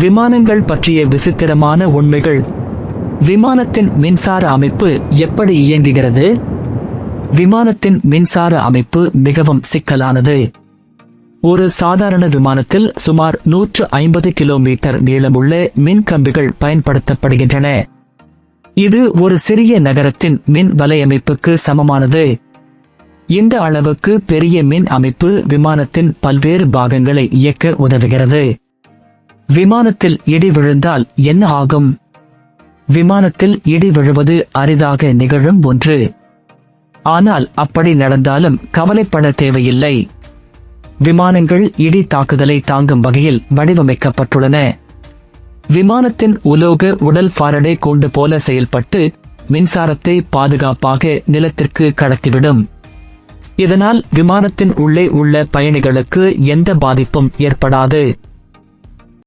விமானங்கள் பற்றிய விசித்திரமான உண்மைகள். விமானத்தின் மின்சார அமைப்பு எப்படி இயங்குகிறது? விமானத்தின் மின்சார அமைப்பு மிகவும் சிக்கலானது. ஒரு சாதாரண விமானத்தில் சுமார் நூற்று ஐம்பது கிலோமீட்டர் நீளமுள்ள மின் கம்பிகள் பயன்படுத்தப்படுகின்றன. இது ஒரு சிறிய நகரத்தின் மின் வலையமைப்புக்கு சமமானது. இந்த அளவுக்கு பெரிய மின் அமைப்பு விமானத்தின் பல்வேறு பாகங்களை இயக்க உதவுகிறது. விமானத்தில் இடி விழுந்தால் என்ன ஆகும்? விமானத்தில் இடி விழுவது அரிதாக நிகழும் ஒன்று. ஆனால் அப்படி நடந்தாலும் கவலைப்பட தேவையில்லை. விமானங்கள் இடி தாக்குதலை தாங்கும் வகையில் வடிவமைக்கப்பட்டுள்ளன. விமானத்தின் உலோக உடல் ஃபாரடே கூண்டு போல செயல்பட்டு மின்சாரத்தை பாதுகாப்பாக நிலத்திற்கு கடத்திவிடும். இதனால் விமானத்தின் உள்ளே உள்ள பயணிகளுக்கு எந்த பாதிப்பும் ஏற்படாது.